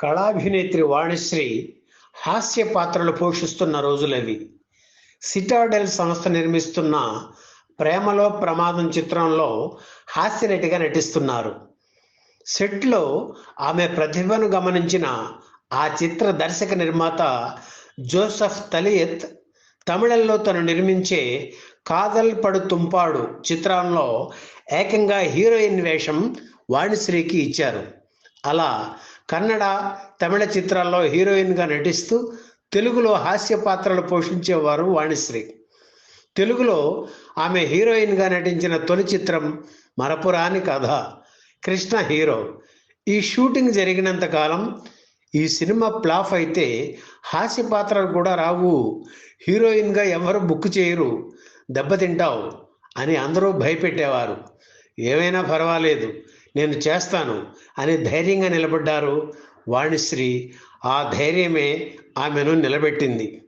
కళాభినేత్రి వాణిశ్రీ హాస్య పాత్రలు పోషిస్తున్న రోజులవి సిటాడెల్ సంస్థ నిర్మిస్తున్న ప్రేమలో ప్రమాదం చిత్రంలో హాస్యనటిగా నటిస్తున్నారు. సెట్లో ఆమె ప్రతిభను గమనించిన ఆ చిత్ర దర్శక నిర్మాత జోసఫ్ తలియత్ తమిళంలో తను నిర్మించే కాదల్ పడు తుంపాడు చిత్రంలో ఏకంగా హీరోయిన్ వేషం వాణిశ్రీకి ఇచ్చారు. అలా కన్నడ తమిళ చిత్రాల్లో హీరోయిన్గా నటిస్తూ తెలుగులో హాస్య పాత్రలు పోషించేవారు వాణిశ్రీ. తెలుగులో ఆమె హీరోయిన్గా నటించిన తొలి చిత్రం మరపురాని కథ కృష్ణ హీరో. ఈ షూటింగ్ జరిగినంత కాలం ఈ సినిమా ప్లాఫ్ అయితే హాస్య పాత్రలు కూడా రావు హీరోయిన్గా ఎవరు బుక్ చేయరు దెబ్బతింటావు అని అందరూ భయపెట్టేవారు. ఏమైనా పర్వాలేదు నేను చేస్తాను అని ధైర్యంగా నిలబడ్డారు వాణిశ్రీ. ఆ ధైర్యమే ఆమెను నిలబెట్టింది.